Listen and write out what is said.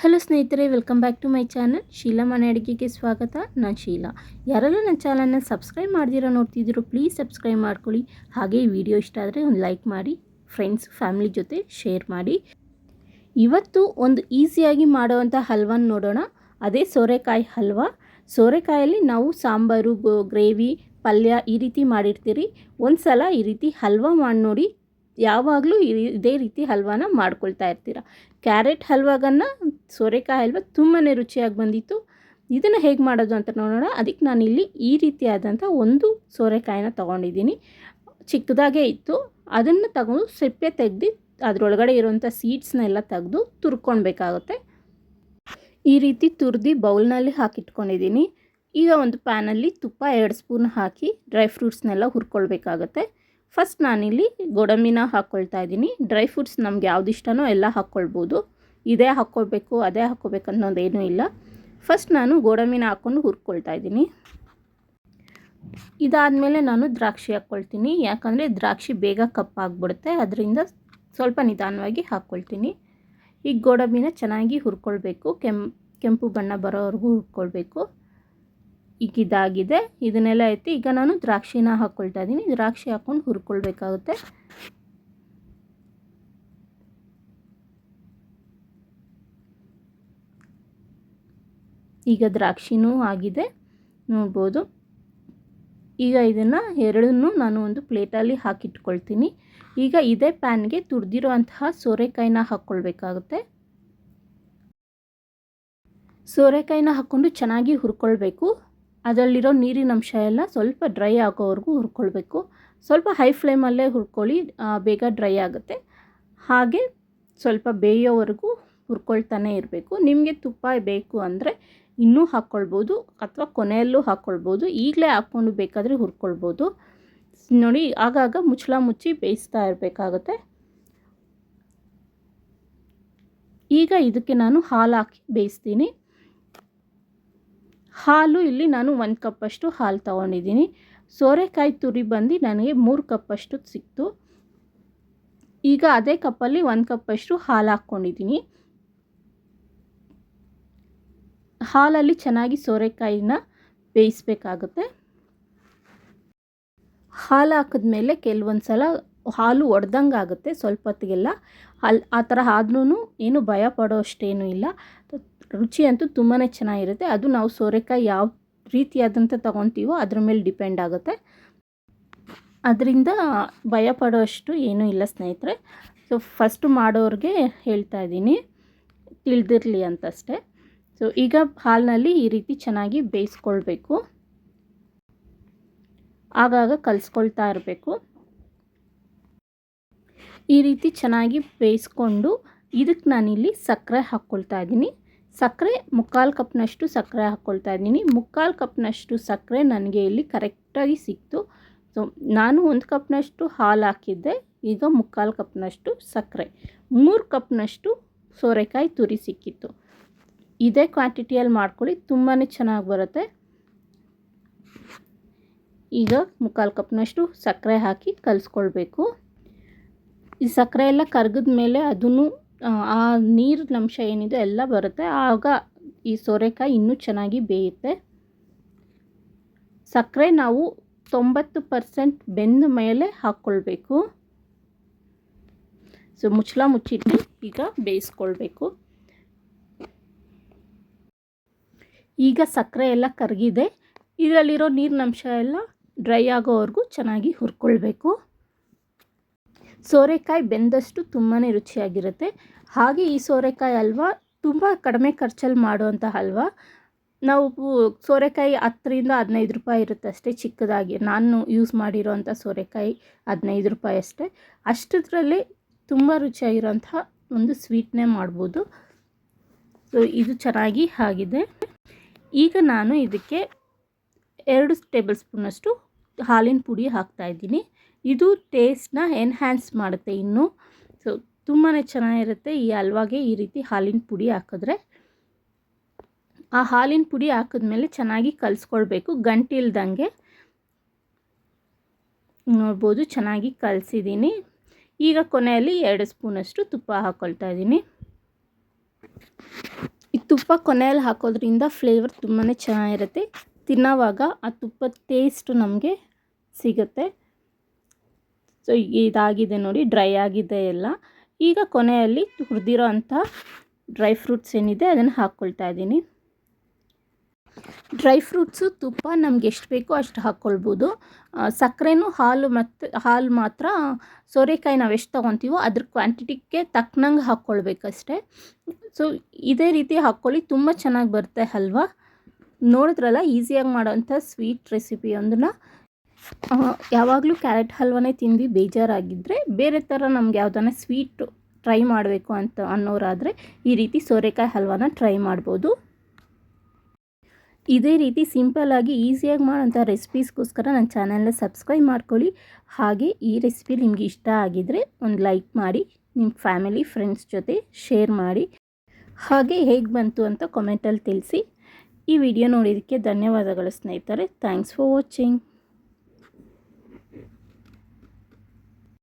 Hello ಸ್ನೇಹಿತರೆ, welcome back to my channel. Sheela ಮನೆ ಅಡುಗೆಗೆ ಸ್ವಾಗತ. ನಾನು ಶೀಲಾ. ಯಾರೆಲ್ಲ ನನ್ನ ಚಾನಲ್ನ ಸಬ್ಸ್ಕ್ರೈಬ್ ಮಾಡ್ದಿರೋ ನೋಡ್ತಿದ್ದೀರೋ, ಪ್ಲೀಸ್ ಸಬ್ಸ್ಕ್ರೈಬ್ ಮಾಡ್ಕೊಳ್ಳಿ. ಹಾಗೆ ಈ ವಿಡಿಯೋ ಇಷ್ಟ ಆದರೆ ಒಂದು ಲೈಕ್ ಮಾಡಿ, ಫ್ರೆಂಡ್ಸ್, ಫ್ಯಾಮಿಲಿ ಜೊತೆ ಶೇರ್ ಮಾಡಿ. ಇವತ್ತು ಒಂದು ಈಸಿಯಾಗಿ ಮಾಡುವಂಥ ಹಲ್ವಾನ ನೋಡೋಣ. ಅದೇ ಸೋರೆಕಾಯಿ ಹಲ್ವ. ಸೋರೆಕಾಯಲ್ಲಿ ನಾವು ಸಾಂಬಾರು ಗ್ರೇವಿ, ಪಲ್ಯ ಈ ರೀತಿ ಮಾಡಿರ್ತೀರಿ. ಒಂದು ಸಲ ಈ ರೀತಿ ಹಲ್ವ ಮಾಡಿ ನೋಡಿ ಯಾವಾಗಲೂ ಇದೇ ರೀತಿ ಹಲ್ವಾನ ಮಾಡ್ಕೊಳ್ತಾ ಇರ್ತೀರ. ಕ್ಯಾರೆಟ್ ಹಲ್ವಾಗನ್ನು ಸೋರೆಕಾಯಿ ಹಲ್ವ ತುಂಬಾ ರುಚಿಯಾಗಿ ಬಂದಿತ್ತು. ಇದನ್ನು ಹೇಗೆ ಮಾಡೋದು ಅಂತ ನೋಡೋಣ. ಅದಕ್ಕೆ ನಾನು ಇಲ್ಲಿ ಈ ರೀತಿಯಾದಂಥ ಒಂದು ಸೋರೆಕಾಯಿನ ತೊಗೊಂಡಿದ್ದೀನಿ. ಚಿಕ್ಕದಾಗೇ ಇತ್ತು. ಅದನ್ನು ತಗೊಂಡು ಸಿಪ್ಪೆ ತೆಗೆದು ಅದರೊಳಗಡೆ ಇರುವಂಥ ಸೀಡ್ಸ್ನೆಲ್ಲ ತೆಗೆದು ತುರ್ಕೊಳ್ಬೇಕಾಗುತ್ತೆ. ಈ ರೀತಿ ತುರಿದು ಬೌಲ್ನಲ್ಲಿ ಹಾಕಿಟ್ಕೊಂಡಿದ್ದೀನಿ. ಈಗ ಒಂದು ಪ್ಯಾನಲ್ಲಿ ತುಪ್ಪ ಎರಡು ಸ್ಪೂನ್ ಹಾಕಿ ಡ್ರೈ ಫ್ರೂಟ್ಸ್ನೆಲ್ಲ ಹುರ್ಕೊಳ್ಬೇಕಾಗತ್ತೆ. ಫಸ್ಟ್ ನಾನಿಲ್ಲಿ ಗೋಡಂಬಿನ ಹಾಕ್ಕೊಳ್ತಾ ಇದ್ದೀನಿ. ಡ್ರೈ ಫ್ರೂಟ್ಸ್ ನಮ್ಗೆ ಯಾವ್ದು ಇಷ್ಟನೋ ಎಲ್ಲ ಹಾಕ್ಕೊಳ್ಬೋದು ಇದೇ ಹಾಕ್ಕೊಳ್ಬೇಕು ಅದೇ ಹಾಕ್ಕೋಬೇಕು ಅನ್ನೋದೇನೂ ಇಲ್ಲ. ಫಸ್ಟ್ ನಾನು ಗೋಡಂಬಿನ ಹಾಕ್ಕೊಂಡು ಹುರ್ಕೊಳ್ತಾ ಇದ್ದೀನಿ. ಇದಾದಮೇಲೆ ನಾನು ದ್ರಾಕ್ಷಿ ಹಾಕ್ಕೊಳ್ತೀನಿ ಯಾಕಂದರೆ ದ್ರಾಕ್ಷಿ ಬೇಗ ಕಪ್ಪಾಗ್ಬಿಡುತ್ತೆ. ಅದರಿಂದ ಸ್ವಲ್ಪ ನಿಧಾನವಾಗಿ ಹಾಕ್ಕೊಳ್ತೀನಿ ಈಗ ಗೋಡಂಬಿನ ಚೆನ್ನಾಗಿ ಹುರ್ಕೊಳ್ಬೇಕು. ಕೆಂಪು ಕೆಂಪು ಬಣ್ಣ ಬರೋವರೆಗೂ ಹುರ್ಕೊಳ್ಬೇಕು. ಈಗ ಇದಾಗಿದೆ. ಇದನ್ನೆಲ್ಲ ಐತಿ ಈಗ ನಾನು ದ್ರಾಕ್ಷಿನ ಹಾಕ್ಕೊಳ್ತಾ ಇದ್ದೀನಿ. ದ್ರಾಕ್ಷಿ ಹಾಕ್ಕೊಂಡು ಹುರ್ಕೊಳ್ಬೇಕಾಗುತ್ತೆ. ಈಗ ದ್ರಾಕ್ಷಿನೂ ಆಗಿದೆ. ನೋಡ್ಬೋದು. ಈಗ ಇದನ್ನು ಎರಡನ್ನೂ ನಾನು ಒಂದು ಪ್ಲೇಟಲ್ಲಿ ಹಾಕಿಟ್ಕೊಳ್ತೀನಿ. ಈಗ ಇದೇ ಪ್ಯಾನ್ಗೆ ತುರಿದಿರೋ ಅಂತಹ ಸೋರೆಕಾಯಿನ ಹಾಕ್ಕೊಳ್ಬೇಕಾಗುತ್ತೆ. ಸೋರೆಕಾಯಿನ ಹಾಕ್ಕೊಂಡು ಚೆನ್ನಾಗಿ ಹುರ್ಕೊಳ್ಬೇಕು. ಅದರಲ್ಲಿರೋ ನೀರಿನ ಅಂಶ ಎಲ್ಲ ಸ್ವಲ್ಪ ಡ್ರೈ ಆಗೋವರೆಗೂ ಹುರ್ಕೊಳ್ಬೇಕು. ಸ್ವಲ್ಪ ಹೈ ಫ್ಲೇಮಲ್ಲೇ ಹುರ್ಕೊಳ್ಳಿ ಬೇಗ ಡ್ರೈ ಆಗುತ್ತೆ. ಹಾಗೆ ಸ್ವಲ್ಪ ಬೇಯೋವರೆಗೂ ಹುರ್ಕೊಳ್ತಾನೆ ಇರಬೇಕು. ನಿಮಗೆ ತುಪ್ಪ ಬೇಕು ಅಂದರೆ ಇನ್ನೂ ಹಾಕ್ಕೊಳ್ಬೋದು ಅಥವಾ ಕೊನೆಯಲ್ಲೂ ಹಾಕ್ಕೊಳ್ಬೋದು. ಈಗಲೇ ಹಾಕ್ಕೊಂಡು ಬೇಕಾದರೆ ಹುರ್ಕೊಳ್ಬೋದು. ನೋಡಿ, ಆಗಾಗ ಮುಚ್ಚಳ ಮುಚ್ಚಿ ಬೇಯಿಸ್ತಾ ಇರಬೇಕಾಗುತ್ತೆ. ಈಗ ಇದಕ್ಕೆ ನಾನು ಹಾಲು ಹಾಕಿ ಬೇಯಿಸ್ತೀನಿ. ಹಾಲು ಇಲ್ಲಿ ನಾನು ಒಂದು ಕಪ್ಪಷ್ಟು ಹಾಲು ತೊಗೊಂಡಿದ್ದೀನಿ. ಸೋರೆಕಾಯಿ ತುರಿ ಬಂದು ನನಗೆ ಮೂರು ಕಪ್ಪಷ್ಟು ಸಿಕ್ತು. ಈಗ ಅದೇ ಕಪ್ಪಲ್ಲಿ ಒಂದು ಕಪ್ಪಷ್ಟು ಹಾಲು ಹಾಕ್ಕೊಂಡಿದ್ದೀನಿ. ಹಾಲಲ್ಲಿ ಚೆನ್ನಾಗಿ ಸೋರೆಕಾಯಿನ ಬೇಯಿಸ್ಬೇಕಾಗುತ್ತೆ. ಹಾಲು ಹಾಕಿದ್ಮೇಲೆ ಕೆಲವೊಂದು ಸಲ ಹಾಲು ಒಡೆದಂಗೆ ಆಗುತ್ತೆ ಸ್ವಲ್ಪ ಹೊತ್ತಿಗೆಲ್ಲ. ಅಲ್ಲಿ ಆ ಥರ ಆದ್ರೂ ಏನು ಭಯ ಪಡೋ ಇಲ್ಲ. ರುಚಿ ಅಂತೂ ತುಂಬಾ ಚೆನ್ನಾಗಿರುತ್ತೆ. ಅದು ನಾವು ಸೋರೆಕಾಯಿ ಯಾವ ರೀತಿಯಾದಂಥ ತೊಗೊತೀವೋ ಅದ್ರ ಮೇಲೆ ಡಿಪೆಂಡ್ ಆಗುತ್ತೆ. ಅದರಿಂದ ಭಯ ಪಡೋಷ್ಟು ಏನೂ ಇಲ್ಲ ಸ್ನೇಹಿತರೆ. ಸೊ ಫಸ್ಟು ಮಾಡೋರಿಗೆ ಹೇಳ್ತಾ ಇದ್ದೀನಿ. ತಿಳಿದಿರಲಿ ಅಂತಷ್ಟೇ. ಸೊ ಈಗ ಹಾಲಿನಲ್ಲಿ ಈ ರೀತಿ ಚೆನ್ನಾಗಿ ಬೇಯಿಸ್ಕೊಳ್ಬೇಕು. ಆಗಾಗ ಕಲಿಸ್ಕೊಳ್ತಾ ಇರಬೇಕು. ಈ ರೀತಿ ಚೆನ್ನಾಗಿ ಬೇಯಿಸ್ಕೊಂಡು ಇದಕ್ಕೆ ನಾನಿಲ್ಲಿ ಸಕ್ಕರೆ ಹಾಕ್ಕೊಳ್ತಾ ಇದ್ದೀನಿ. ಸಕ್ಕರೆ ಮುಕ್ಕಾಲು ಕಪ್ನಷ್ಟು ಸಕ್ಕರೆ ಹಾಕ್ಕೊಳ್ತಾ ಇದ್ದೀನಿ. ಮುಕ್ಕಾಲು ಕಪ್ನಷ್ಟು ಸಕ್ಕರೆ ನನಗೆ ಇಲ್ಲಿ ಕರೆಕ್ಟಾಗಿ ಸಿಕ್ತು. ಸೊ, ನಾನು ಒಂದು ಕಪ್ನಷ್ಟು ಹಾಲು ಹಾಕಿದ್ದೆ. ಈಗ ಮುಕ್ಕಾಲು ಕಪ್ನಷ್ಟು ಸಕ್ಕರೆ. ಮೂರು ಕಪ್ನಷ್ಟು ಸೋರೆಕಾಯಿ ತುರಿ ಸಿಕ್ಕಿತ್ತು. ಇದೇ ಕ್ವಾಂಟಿಟಿಯಲ್ಲಿ ಮಾಡ್ಕೊಳ್ಳಿ ತುಂಬಾ ಚೆನ್ನಾಗಿ ಬರುತ್ತೆ. ಈಗ ಮುಕ್ಕಾಲು ಕಪ್ನಷ್ಟು ಸಕ್ಕರೆ ಹಾಕಿ ಕಲಿಸ್ಕೊಳ್ಬೇಕು. ಈ ಸಕ್ಕರೆ ಎಲ್ಲ ಕರಗಿದ ಮೇಲೆ ಅದನ್ನು, ಆ ನೀರಿನ ಅಂಶ ಏನಿದೆ ಎಲ್ಲ ಬರುತ್ತೆ. ಆಗ ಈ ಸೋರೆಕಾಯಿ ಇನ್ನೂ ಚೆನ್ನಾಗಿ ಬೇಯುತ್ತೆ. ಸಕ್ಕರೆ ನಾವು ತೊಂಬತ್ತು ಪರ್ಸೆಂಟ್ ಬೆಂದ ಮೇಲೆ ಹಾಕ್ಕೊಳ್ಬೇಕು. ಸೊ, ಮುಚ್ಚಳ ಮುಚ್ಚಿಟ್ಟು ಈಗ ಬೇಯಿಸ್ಕೊಳ್ಬೇಕು. ಈಗ ಸಕ್ಕರೆ ಎಲ್ಲ ಕರಗಿದೆ. ಇದರಲ್ಲಿರೋ ನೀರಿನಂಶ ಎಲ್ಲ ಡ್ರೈ ಆಗೋವರೆಗೂ ಚೆನ್ನಾಗಿ ಹುರ್ಕೊಳ್ಬೇಕು. ಸೋರೆಕಾಯಿ ಬೆಂದಷ್ಟು ತುಂಬಾ ರುಚಿಯಾಗಿರುತ್ತೆ. ಹಾಗೆ ಈ ಸೋರೆಕಾಯಿ ಹಲ್ವ ತುಂಬ ಕಡಿಮೆ ಖರ್ಚಲ್ಲಿ ಮಾಡುವಂಥ ಹಲ್ವ. ನಾವು ಸೋರೆಕಾಯಿ ಹತ್ತರಿಂದ ಹದಿನೈದು ರೂಪಾಯಿ ಇರುತ್ತೆ ಅಷ್ಟೇ, ಚಿಕ್ಕದಾಗಿ. ನಾನು ಯೂಸ್ ಮಾಡಿರೋವಂಥ ಸೋರೆಕಾಯಿ ಹದಿನೈದು ರೂಪಾಯಿ ಅಷ್ಟೇ. ಅಷ್ಟದರಲ್ಲೇ ತುಂಬ ರುಚಿಯಾಗಿರೋಂಥ ಒಂದು ಸ್ವೀಟ್ನೇ ಮಾಡ್ಬೋದು. ಸೊ ಇದು ಚೆನ್ನಾಗಿ ಆಗಿದೆ. ಈಗ ನಾನು ಇದಕ್ಕೆ ಎರಡು ಟೇಬಲ್ ಸ್ಪೂನಷ್ಟು ಹಾಲಿನ ಪುಡಿ ಹಾಕ್ತಾಯಿದ್ದೀನಿ ಇದು ಟೇಸ್ಟ್ನ ಎನ್ಹ್ಯಾನ್ಸ್ ಮಾಡುತ್ತೆ ಇನ್ನೂ. ಸೊ ತುಂಬಾ ಚೆನ್ನಾಗಿರುತ್ತೆ ಈ ಹಲ್ವಾಗೆ ಈ ರೀತಿ ಹಾಲಿನ ಪುಡಿ ಹಾಕಿದ್ರೆ. ಆ ಹಾಲಿನ ಪುಡಿ ಹಾಕಿದ್ಮೇಲೆ ಚೆನ್ನಾಗಿ ಕಲಿಸ್ಕೊಳ್ಬೇಕು, ಗಂಟಿಲ್ದಂಗೆ. ನೋಡ್ಬೋದು, ಚೆನ್ನಾಗಿ ಕಲಿಸಿದ್ದೀನಿ. ಈಗ ಕೊನೆಯಲ್ಲಿ ಎರಡು ಸ್ಪೂನಷ್ಟು ತುಪ್ಪ ಹಾಕ್ಕೊಳ್ತಾ ಇದ್ದೀನಿ. ಈ ತುಪ್ಪ ಕೊನೆಯಲ್ಲಿ ಹಾಕೋದ್ರಿಂದ ಫ್ಲೇವರ್ ತುಂಬಾ ಚೆನ್ನಾಗಿರುತ್ತೆ. ತಿನ್ನೋವಾಗ ಆ ತುಪ್ಪದ ಟೇಸ್ಟು ನಮಗೆ ಸಿಗುತ್ತೆ. ಸೊ ಇದಾಗಿದೆ ನೋಡಿ ಡ್ರೈ ಆಗಿದೆ ಎಲ್ಲ. ಈಗ ಕೊನೆಯಲ್ಲಿ ಹುರಿದಿರೋ ಅಂಥ ಡ್ರೈ ಫ್ರೂಟ್ಸ್ ಏನಿದೆ, ಅದನ್ನು ಹಾಕ್ಕೊಳ್ತಾ ಇದ್ದೀನಿ. ಡ್ರೈ ಫ್ರೂಟ್ಸು ತುಪ್ಪ ನಮ್ಗೆ ಎಷ್ಟು ಬೇಕೋ ಅಷ್ಟು ಹಾಕ್ಕೊಳ್ಬೋದು ಸಕ್ಕರೆನೂ ಹಾಲು ಮತ್ತು ಹಾಲು ಮಾತ್ರ, ಸೋರೆಕಾಯಿ ನಾವು ಎಷ್ಟು ತೊಗೊತೀವೋ ಅದ್ರ ಕ್ವಾಂಟಿಟಿಗೆ ತಕ್ಕನಂಗೆ ಹಾಕ್ಕೊಳ್ಬೇಕಷ್ಟೆ ಸೊ ಇದೇ ರೀತಿ ಹಾಕ್ಕೊಳ್ಳಿ, ತುಂಬ ಚೆನ್ನಾಗಿ ಬರುತ್ತೆ ಹಲ್ವಾ ನೋಡಿದ್ರಲ್ಲ ಈಸಿಯಾಗಿ ಮಾಡೋವಂಥ ಸ್ವೀಟ್ ರೆಸಿಪಿ ಯಾವಾಗಲೂ ಕ್ಯಾರೆಟ್ ಹಲ್ವನೇ ತಿಂದು ಬೇಜಾರಾಗಿದ್ದರೆ ಬೇರೆ ಥರ ನಮ್ಗೆ ಯಾವುದನ್ನ ಸ್ವೀಟ್ ಟ್ರೈ ಮಾಡಬೇಕು ಅಂತ ಅನ್ನೋರಾದರೆ ಈ ರೀತಿ ಸೋರೆಕಾಯಿ ಹಲ್ವಾನ ಟ್ರೈ ಮಾಡ್ಬೋದು. ಇದೇ ರೀತಿ ಸಿಂಪಲ್ಲಾಗಿ ಈಸಿಯಾಗಿ ಮಾಡೋಂಥ ರೆಸಿಪೀಸ್ಗೋಸ್ಕರ ನನ್ನ ಚಾನಲ್ನ ಸಬ್ಸ್ಕ್ರೈಬ್ ಮಾಡ್ಕೊಳ್ಳಿ. ಹಾಗೆ ಈ ರೆಸಿಪಿ ನಿಮಗೆ ಇಷ್ಟ ಆಗಿದರೆ ಒಂದು ಲೈಕ್ ಮಾಡಿ, ನಿಮ್ಮ ಫ್ಯಾಮಿಲಿ, ಫ್ರೆಂಡ್ಸ್ ಜೊತೆ ಶೇರ್ ಮಾಡಿ. ಹಾಗೆ ಹೇಗೆ ಬಂತು ಅಂತ ಕಾಮೆಂಟಲ್ಲಿ ತಿಳಿಸಿ. ಈ ವಿಡಿಯೋ ನೋಡಿದ್ದಕ್ಕೆ ಧನ್ಯವಾದಗಳು ಸ್ನೇಹಿತರೆ. Thanks for watching.